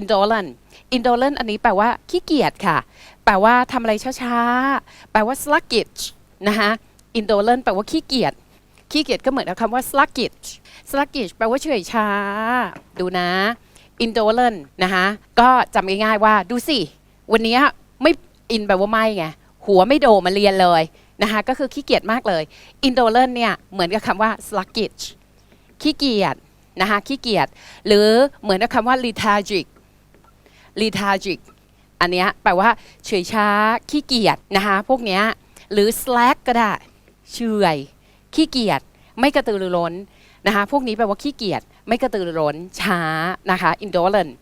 indolent indolent อันนี้แปลว่าขี้เกียจค่ะ แปลว่าทำอะไรช้าๆ แปลว่า sluggish นะคะ indolent แปลว่าขี้เกียจ ขี้เกียจก็เหมือนกับคำว่า sluggish sluggish แปลว่าเฉยช้า ดูนะ indolent นะคะก็จำง่ายๆว่าดูสิ วันนี้ไม่อินแปลว่าไม่ไง หัวไม่โดมาเรียนเลย นะคะก็คือขี้เกียจมากเลย indolent เนี่ยเหมือนกับคำว่า sluggish ขี้เกียจนะคะขี้เกียจหรือเหมือนกับคำว่า lethargic lethargic อันเนี้ยแปลว่าเฉอยช้าขี้เกียจนะคะพวกเนี้ยหรือ slack ก็ได้เฉอยขี้เกียจไม่กระตือรือร้นนะคะพวกนี้แปลว่าขี้เกียจไม่กระตือรือร้นช้านะคะ indolent